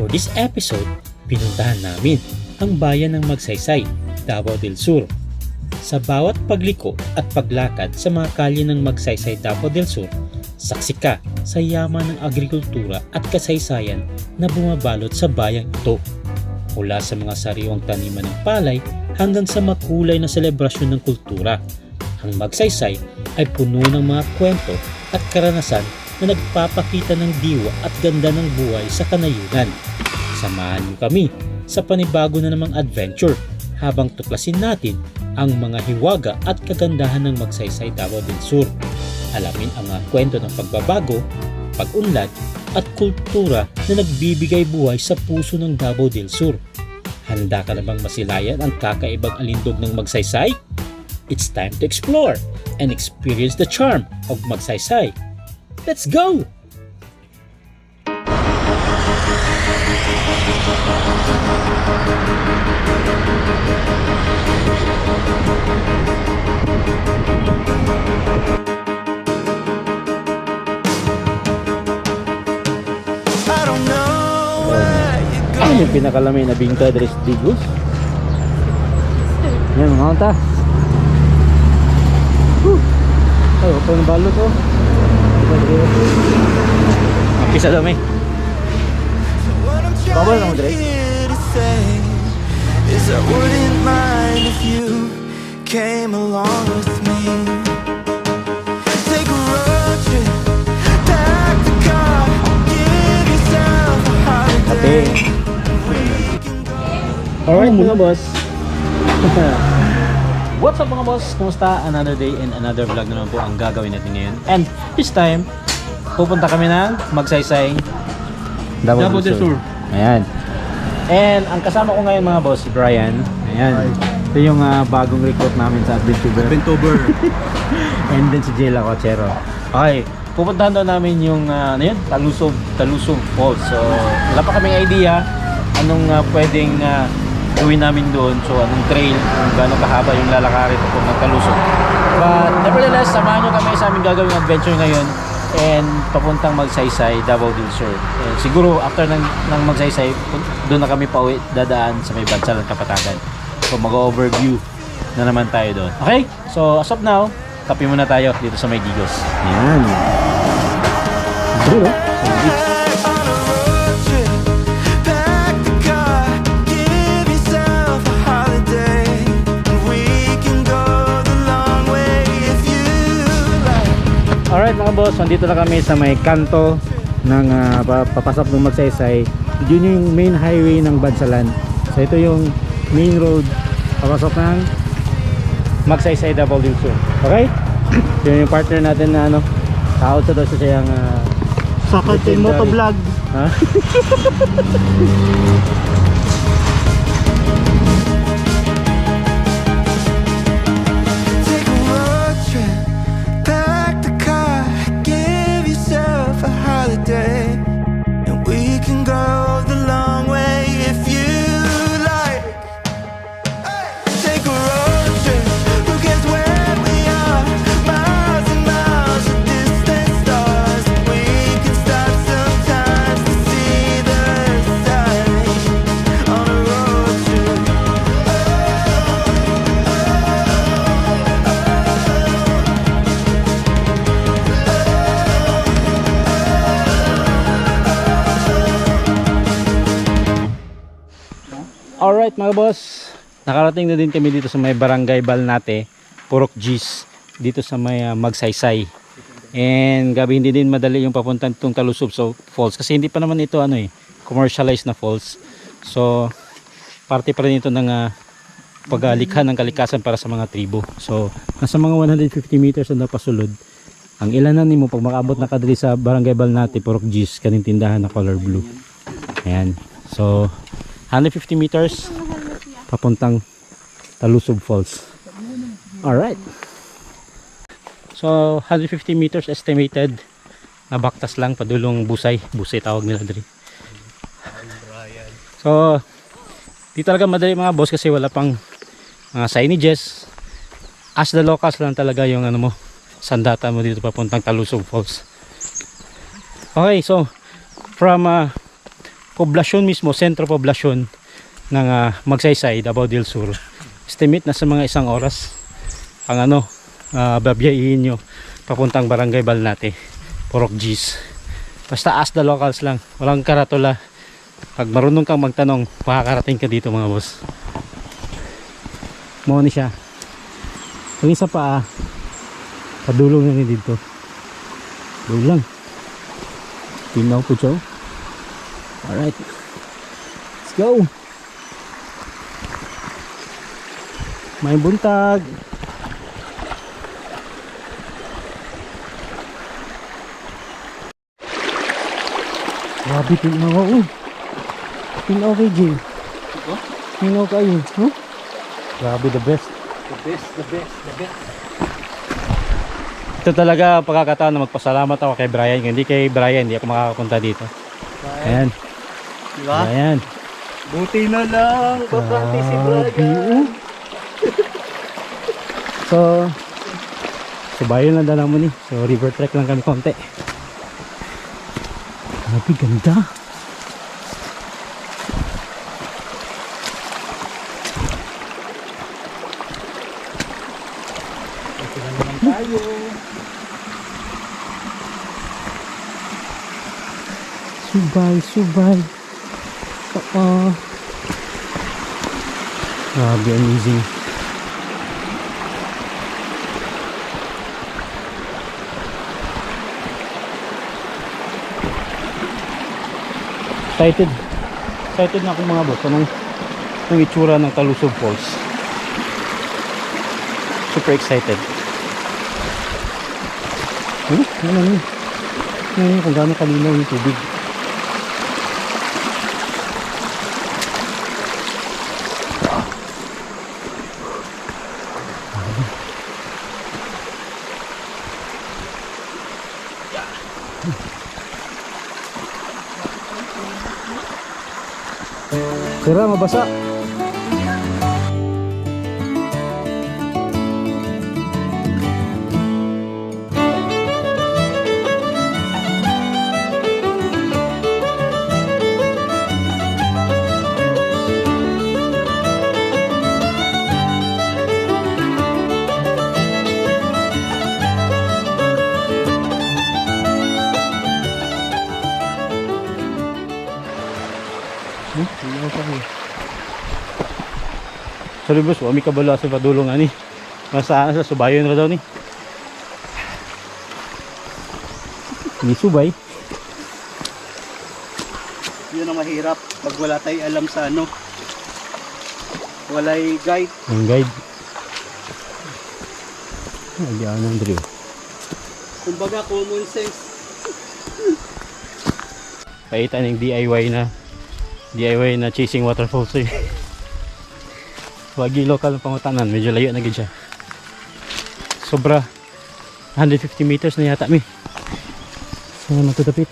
For this episode, pinuntahan namin ang bayan ng Magsaysay, Davao del Sur. Sa bawat pagliko at paglakad sa mga kalye ng Magsaysay, Davao del Sur, saksi sa yaman ng agrikultura at kasaysayan na bumabalot sa bayang ito. Mula sa mga sariwang taniman ng palay hanggang sa makulay na selebrasyon ng kultura. Ang Magsaysay ay puno ng mga kwento at karanasan na nagpapakita ng diwa at ganda ng buhay sa kanayunan. Samahan niyo kami sa panibago na namang adventure habang tuklasin natin ang mga hiwaga at kagandahan ng Magsaysay Davao del Sur. Alamin ang mga kwento ng pagbabago, pag-unlad at kultura na nagbibigay buhay sa puso ng Davao del Sur. Handa ka na bang masilayan ang kakaibang alindog ng Magsaysay? It's time to explore and experience the charm of Magsaysay. Let's go! Going. yung pinakalamay na bingka Dres Digos? Yan mga kanta. Ay, ito ng balot oh. Pisa daw may. Bawal trying Dre. to is I wouldn't mind if you came along with me. Take a road trip, pack the car, give yourself a holiday. Alright mga boss. What's up mga boss? Kumusta? Another day and another vlog na naman po ang gagawin natin ngayon. And this time, pupunta kami ng Magsaysay Davao del Sur. Ayan. And ang kasama ko ngayon mga boss, si Brian. Ayan. Ito yung ah, bagong recruit namin sa Adventuber. Bentober. And then si Jela Cochero. Okay, pupuntahan daw namin yung uh, ano yun? Talusog, Talusog Falls. So, wala pa kaming idea anong ah, pwedeng ah, gawin namin doon. So, anong trail, kung gaano kahaba yung lalakarin po ng Talusog. But nevertheless, samahan nyo kami sa aming gagawing adventure ngayon and papuntang Magsaysay, Davao del Sur. And siguro after ng, ng Magsaysay, doon na kami pauwi, dadaan sa may Bansalan Kapatagan. So mag-overview na naman tayo doon. Okay? So as of now, kape muna tayo dito sa may Digos. Ayan. Bro, on a mga boss, nandito na kami sa may kanto ng pa- papasok ng Magsaysay. Yun yung main highway ng Bansalan. So ito yung main road papasok ng Magsaysay del Sur. Okay? yun yung partner natin na ano, tao sa sa siyang uh, Sakit yung motovlog. ha? Alright mga boss, nakarating na din kami dito sa may barangay Balnate, Purok Gis, dito sa may ah, Magsaysay. And gabi hindi din madali yung papunta itong Talusub so, Falls kasi hindi pa naman ito ano eh, commercialized na falls. So, parte pa rin ito ng ah, pagalikha ng kalikasan para sa mga tribo. So, nasa mga 150 meters na pasulod. Ang ilanan nimo pag makaabot na kadiri sa barangay Balnate, Purok Gis, kaning tindahan na color blue. Ayan. So, 150 meters papuntang Talusog Falls. Alright. So, 150 meters estimated na baktas lang padulong busay. Busay tawag nila diri. So, di talaga madali mga boss kasi wala pang mga signages. As the locals lang talaga yung ano mo, sandata mo dito papuntang Talusog Falls. Okay, so from uh, poblasyon mismo, sentro poblasyon ng ah, Magsaysay, Davao del Sur. Estimate na sa mga isang oras ang ano, uh, babiyahin nyo papuntang Barangay Balnate, Porok G's. Basta ask the locals lang, walang karatula. Pag marunong kang magtanong, makakarating ka dito mga boss. Mo ni siya. Yung isa pa, ah, padulong na ni dito. Dulang. Tinaw po siya. Alright. Let's go. May buntag. Grabe tinaw ako. Tinaw kay Jay. Tinaw kayo. Huh? Grabe the best. The best, the best, the best. Ito talaga pagkakataon na magpasalamat ako kay Brian. Hindi kay Brian, hindi ako makakapunta dito. Ayan. Di ba? Ayan. Buti na lang. Papractice si Braga. oh. So, so bayo lang dala mo ni. So, river trek lang kami konti. Grabe, ganda. Tayo. Subay, subay. Oo. Grabe, amazing. Excited. Excited na ako mga boss. Anong, anong itsura ng Talusog Falls. Super excited. Hmm? Ano yun? Ano yun kung gaano kalinaw yung tubig. Sira, mabasa. Sorry boss, wami ka bala sa padulong ani. Masaan sa subayon ra daw ni. Ni subay. Yun ang mahirap pag wala tayong alam sa ano. Walay guide. Ang guide. Hindi ako nang drill. Kumbaga common sense. Paita ng DIY na DIY na chasing waterfalls eh. Wagi local ng pangutanan, medyo layo na gid siya. Sobra 150 meters na yata mi. So matutapit.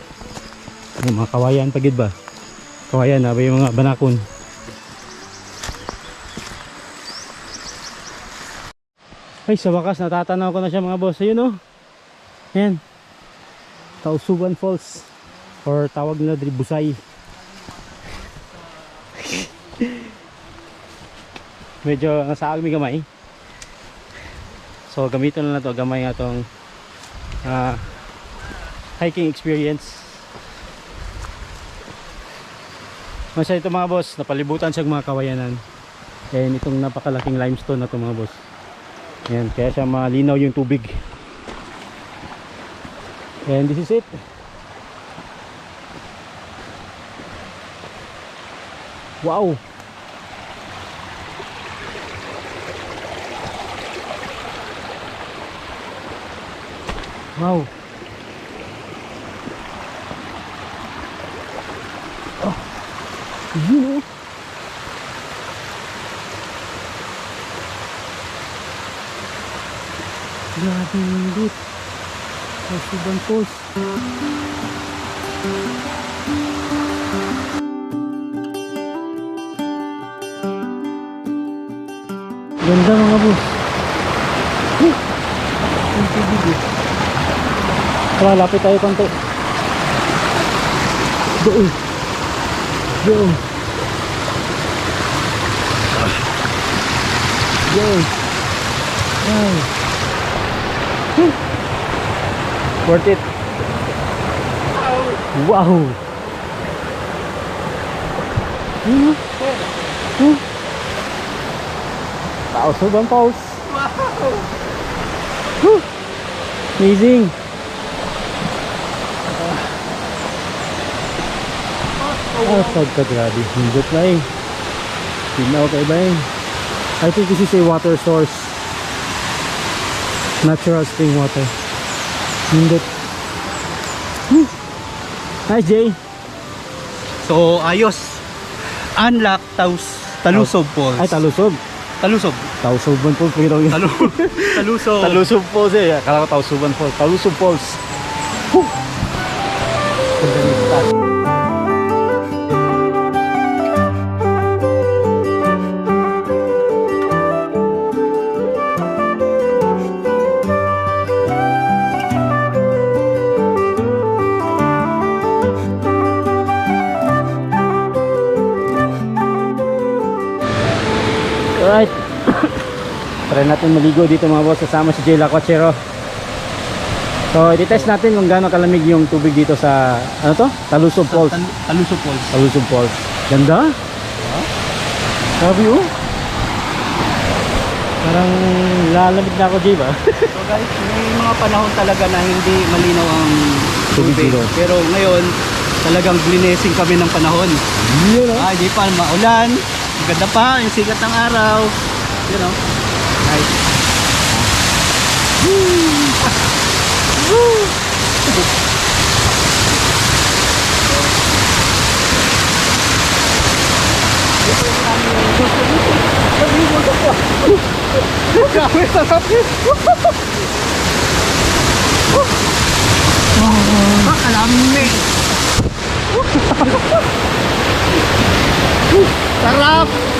Yung mga kawayan pagid ba? Kawayan na ba yung mga banakon? Ay, sa wakas natatanaw ko na siya mga boss. Ayun oh. Ayan. Tausuban Falls or tawag nila diri Busay. Medyo nasa agmi gamay. So gamiton na lang to gamay nga tong ah, hiking experience. Masa ito mga boss, napalibutan siya mga kawayanan. And itong napakalaking limestone na to mga boss. Yan, kaya siya malinaw yung tubig. And this is it. Wow! Wow! Oh! Yun oh! Grabe yung lit. Suban Falls. Ganda mga boss. Huh! Ang tubig eh. Tara, lapit tayo konti. Doon. go. Go. Wow. Whew. Worth it. Wow. Hmm. Hmm. Taos mo bang pause? Whew. Amazing. Ah, pagka grabe. Hindot na eh. Hindi na okay ba eh? I think this is a water source. Natural spring water. Hindot. Hmm. Hi Jay. So, ayos. Unlock taus talusob falls. Ay, talusob. talusob. Tausoban po. Pagkitaw yun. Talu talusob. Talusob Falls eh. Akala ko Tausuban Falls. Talusob Falls. Whew. Natin maligo dito mga boss kasama si Jay Lacuachero. So, i-test natin kung gaano kalamig yung tubig dito sa ano to? Talusob Falls. Tal- talusob falls. Talusob Falls. Ganda. Sabi oh. Parang lalamig na ako, Jay ba? So guys, may mga panahon talaga na hindi malinaw ang Tubig tubig. dito. Pero ngayon, talagang blinesing kami ng panahon. Yun oh. Ah, hindi pa maulan. Maganda pa, yung sikat ng araw. You know. Nice. Grabe, sarap. Ah, alamig. Sarap!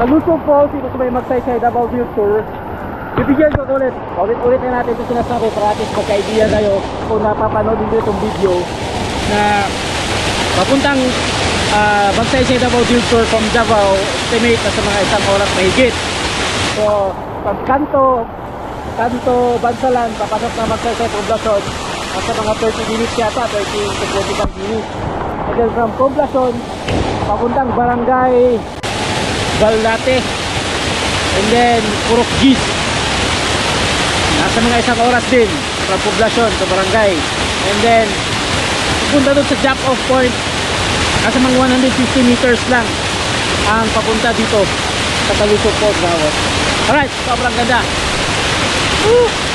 Talusog Falls, dito sa may magsaysay Davao View Tour. Bibigyan ko ulit. Ulit-ulit na natin ito sinasabi para at magka-idea kayo kung napapanood din itong video na papuntang uh, magsaysay Davao View Tour from Davao estimate na sa mga isang oras mahigit. So, pag kanto, kanto, Bansalan, papasok na magsaysay poblasyon, nasa mga 30 minutes yata, 30 to 45 minutes. And then from poblasyon, papuntang barangay Balate and then Purok Gis nasa mga isang oras din from poblasyon sa barangay. And then pupunta doon sa drop off point. Nasa mga 150 meters lang ang papunta dito sa Talusok Falls Gawat alright sobrang ganda. Woo!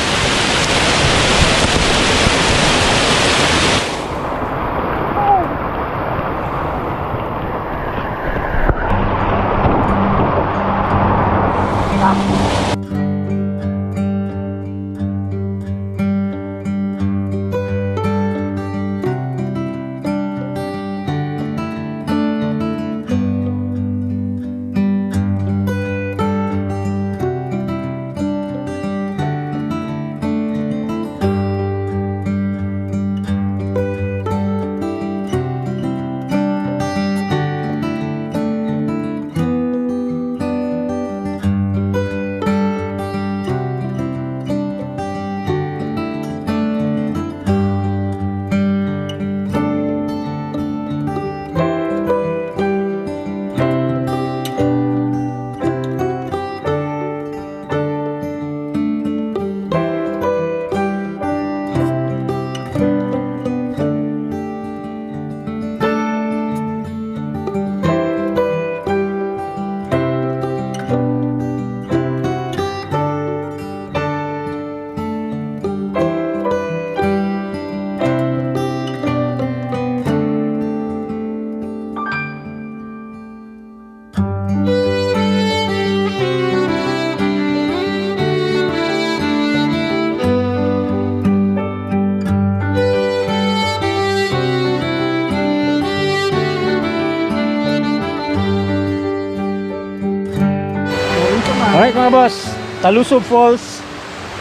Boss, Talusob Falls.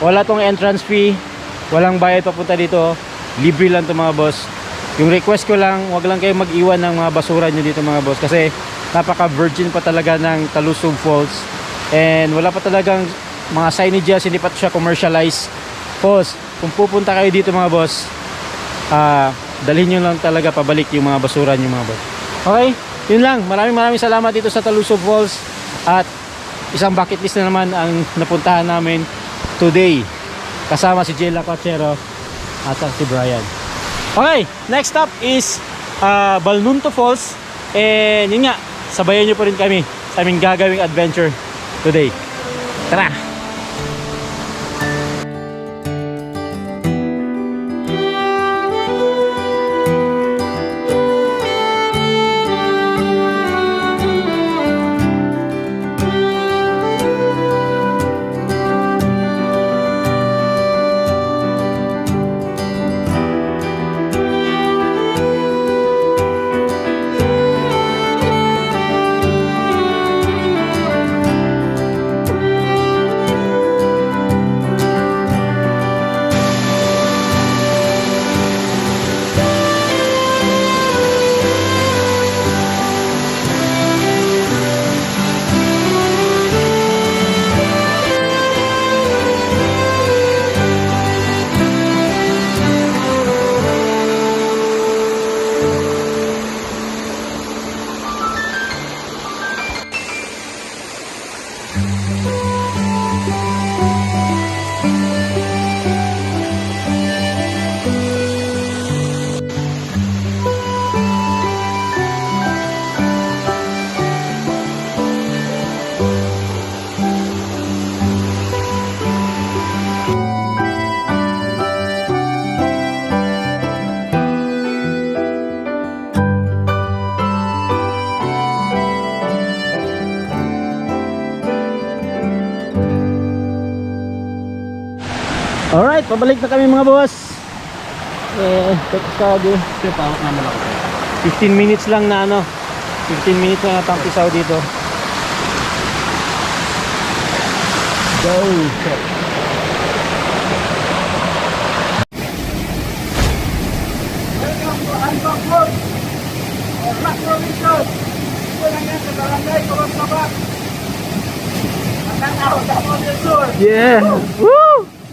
Wala tong entrance fee. Walang bayad papunta dito. Libre lang to mga boss. Yung request ko lang, wag lang kayo mag-iwan ng mga basura nyo dito mga boss kasi napaka-virgin pa talaga ng Talusob Falls. And wala pa talagang mga signages, hindi pa siya commercialized. Boss, kung pupunta kayo dito mga boss, ah dalhin nyo lang talaga pabalik yung mga basura nyo mga boss. Okay? Yun lang. Maraming maraming salamat dito sa Talusob Falls. At isang bucket list na naman ang napuntahan namin today. Kasama si Jela Cochero at si Brian. Okay, next stop is uh, Balnunto Falls. And yun nga, sabayan nyo pa rin kami sa aming gagawing adventure today. Tara! Pabalik na kami mga boss. Eh. Ito yung pawak naman ako. 15 minutes lang na ano. 15 minutes na natampisaw dito. Go! Yeah! Woo!